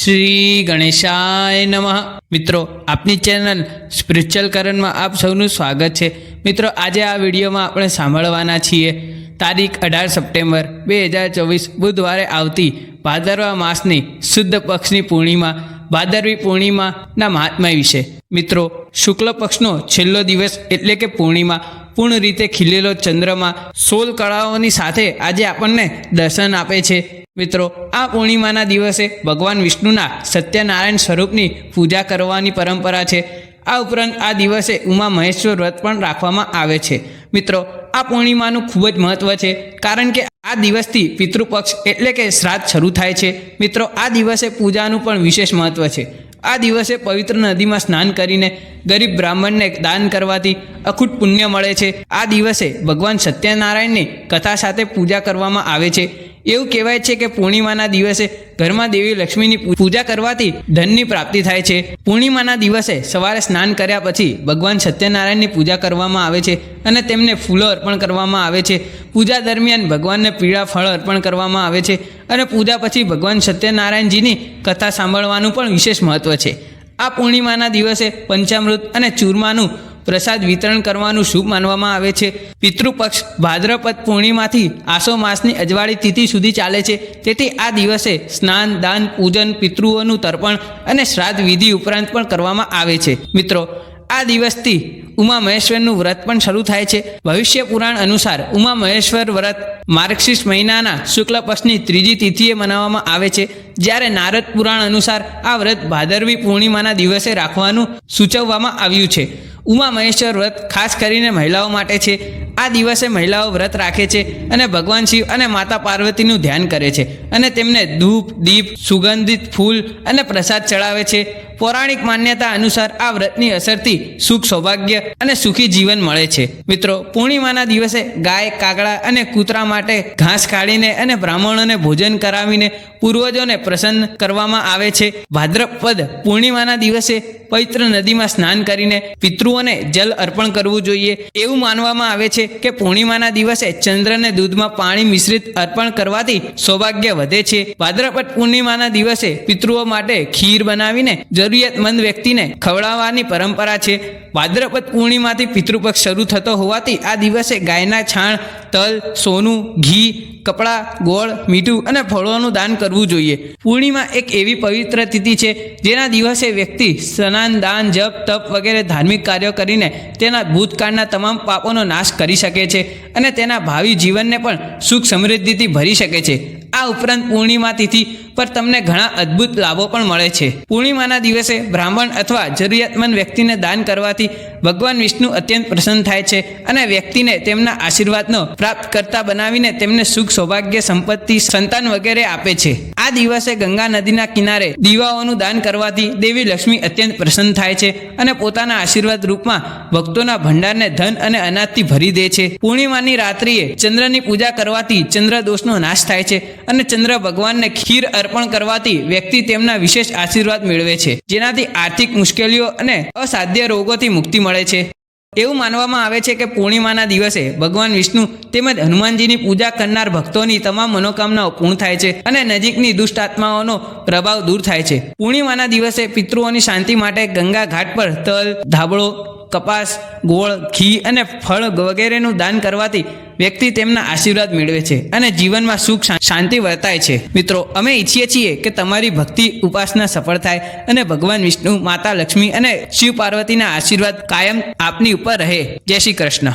શ્રી ગણેશાય નમઃ. મિત્રો, આપની ચેનલ સ્પિરિચ્યુઅલ કરણમાં આપ સૌનું સ્વાગત છે. મિત્રો, આજે આ વિડીયોમાં આપણે સાંભળવાના છીએ તારીખ અઢાર સપ્ટેમ્બર બે હજાર ચોવીસ, બુધવારે આવતી ભાદરવા માસની શુદ્ધ પક્ષની પૂર્ણિમા, ભાદરવી પૂર્ણિમાના મહાત્મા વિશે. મિત્રો, શુક્લ પક્ષનો છેલ્લો દિવસ એટલે કે પૂર્ણિમા, પૂર્ણ રીતે ખીલેલો ચંદ્રમાં સોલ કળાઓની સાથે આજે આપણને દર્શન આપે છે. મિત્રો, આ પૂર્ણિમાના દિવસે ભગવાન વિષ્ણુના સત્યનારાયણ સ્વરૂપની પૂજા કરવાની પરંપરા છે. આ ઉપરાંત આ દિવસે ઉમા મહેશ્વર વ્રત પણ રાખવામાં આવે છે. મિત્રો, આ પૂર્ણિમાનું ખૂબ જ મહત્વ છે, કારણ કે આ દિવસથી પિતૃપક્ષ એટલે કે શ્રાદ્ધ શરૂ થાય છે. મિત્રો, આ દિવસે પૂજાનું પણ વિશેષ મહત્વ છે. આ દિવસે પવિત્ર નદીમાં સ્નાન કરીને ગરીબ બ્રાહ્મણને દાન કરવાથી અખૂટ પુણ્ય મળે છે. આ દિવસે ભગવાન સત્યનારાયણની કથા સાથે પૂજા કરવામાં આવે છે. એવું કહેવાય છે કે પૂર્ણિમાના દિવસે ઘરમાં દેવી લક્ષ્મીની પૂજા કરવાથી ધનની પ્રાપ્તિ થાય છે. પૂર્ણિમાના દિવસે સવારે સ્નાન કર્યા પછી ભગવાન સત્યનારાયણની પૂજા કરવામાં આવે છે અને તેમને ફૂલો અર્પણ કરવામાં આવે છે. પૂજા દરમિયાન ભગવાનને પીળા ફળ અર્પણ કરવામાં આવે છે અને પૂજા પછી ભગવાન સત્યનારાયણજીની કથા સાંભળવાનું પણ વિશેષ મહત્વ છે. આ પૂર્ણિમાના દિવસે પંચામૃત અને ચૂરમાનું પ્રસાદ વિતરણ કરવાનું શુભ માનવામાં આવે છે. પિતૃપક્ષ ભાદ્રપદ પૂર્ણિમાથી આસો માસની અજવાળી તિથિ સુધી ચાલે છે. તેથી આ દિવસે સ્નાન, દાન, પૂજન, પિતૃઓનું તર્પણ અને શ્રાદ્ધ વિધિ ઉપરાંત પણ કરવામાં આવે છે. મિત્રો, આ દિવસથી ઉમા મહેશ્વરનું વ્રત પણ શરૂ થાય છે. ભવિષ્ય પુરાણ અનુસાર ઉમા મહેશ્વર વ્રત માર્ગશીર્ષ મહિનાના શુક્લ પક્ષની ત્રીજી તિથિએ મનાવવામાં આવે છે. જ્યારે નારદ પુરાણ અનુસાર આ વ્રત ભાદરવી પૂર્ણિમાના દિવસે રાખવાનું સૂચવવામાં આવ્યું છે. ઉમા મહેશ્વર વ્રત ખાસ કરીને મહિલાઓ માટે છે. આ દિવસે મહિલાઓ વ્રત રાખે છે અને ભગવાન શિવ અને માતા પાર્વતીનું ધ્યાન કરે છે. અને તેમને ધૂપ, દીપ, સુગંધિત ફૂલ અને પ્રસાદ ચડાવે છે. પૌરાણિક માન્યતા અનુસાર આ વ્રતની અસરથી સુખ સૌભાગ્ય અને સુખી જીવન મળે છે. મિત્રો, પૂર્ણિમાના દિવસે ગાય, કાગડા અને કૂતરા માટે ઘાસ કાઢીને અને બ્રાહ્મણોને ભોજન કરાવીને પૂર્વજોને પ્રસન્ન કરવામાં આવે છે. ભાદ્રપદ પૂર્ણિમાના દિવસે પવિત્ર નદીમાં સ્નાન કરીને પિતૃઓને જલ અર્પણ કરવું જોઈએ. એવું માનવામાં આવે છે કે પૂર્ણિમાના દિવસે ચંદ્રને દૂધમાં પાણી મિશ્રિત અર્પણ કરવાથી સૌભાગ્ય વધે છે. ભાદ્રપદ પૂર્ણિમાના દિવસે પિતૃઓ માટે ખીર બનાવીને જરૂરિયાતમંદ વ્યક્તિને ખવડાવવાની પરંપરા છે. ભાદ્રપદ પૂર્ણિમાથી પિતૃપક્ષ શરૂ થતો હોવાથી આ દિવસે ગાયના છાણ, તલ, સોનું, ઘી, કપડાં, ગોળ, મીઠું અને ફળોનું દાન કરવું જોઈએ. પૂર્ણિમા એક એવી પવિત્ર તિથિ છે જેના દિવસે વ્યક્તિ સ્નાન, દાન, જપ, તપ વગેરે ધાર્મિક કાર્યો કરીને તેના ભૂતકાળના તમામ પાપોનો નાશ કરી શકે છે અને તેના ભાવિ જીવનને પણ સુખ સમૃદ્ધિથી ભરી શકે છે. આ ઉપરાંત પૂર્ણિમા તિથિ પર તમને ઘણા અદ્ભુત લાભો પણ મળે છે. પૂર્ણિમાના દિવસે બ્રાહ્મણ અથવા જરૂરિયાતમંદ વ્યક્તિને દાન કરવાથી ભગવાન વિષ્ણુ અત્યંત પ્રસન્ન થાય છે અને વ્યક્તિને તેમના આશીર્વાદનો પ્રાપ્ત કરતા બનાવીને તેમને સુખ, સૌભાગ્ય, સંપત્તિ, સંતાન વગેરે આપે છે. આ દિવસે ગંગા નદીના કિનારે દીવાઓનું દાન કરવાથી દેવી લક્ષ્મી અત્યંત પ્રસન્ન થાય છે અને પોતાના આશીર્વાદ રૂપમાં ભક્તોના ભંડારને ધન અને અનાજથી ભરી દે છે. પૂર્ણિમાની રાત્રિએ ચંદ્રની પૂજા કરવાથી ચંદ્ર દોષનો નાશ થાય છે અને ચંદ્ર ભગવાનને ખીર અર્પણ કરવાથી વ્યક્તિ તેમના વિશેષ આશીર્વાદ મેળવે છે, જેનાથી આર્થિક મુશ્કેલીઓ અને અસાધ્ય રોગોથી મુક્તિ મળે છે. એવું માનવામાં આવે છે કે પૂર્ણિમાના દિવસે ભગવાન વિષ્ણુ તેમજ હનુમાનજીની પૂજા કરનાર ભક્તોની તમામ મનોકામનાઓ પૂર્ણ થાય છે અને નજીકની દુષ્ટ આત્માઓનો પ્રભાવ દૂર થાય છે. પૂર્ણિમાના દિવસે પિતૃઓની શાંતિ માટે ગંગા ઘાટ પર તલ, ધાબળો, કપાસ, ગોળ, ઘી અને ફળ વગેરેનું દાન કરવાથી વ્યક્તિ તેમના આશીર્વાદ મેળવે છે અને જીવનમાં સુખ શાંતિ વર્તાય છે. મિત્રો, અમે ઈચ્છીએ છીએ કે તમારી ભક્તિ, ઉપાસના સફળ થાય અને ભગવાન વિષ્ણુ, માતા લક્ષ્મી અને શિવ પાર્વતીના આશીર્વાદ કાયમ આપની ઉપર રહે. જય શ્રી કૃષ્ણ.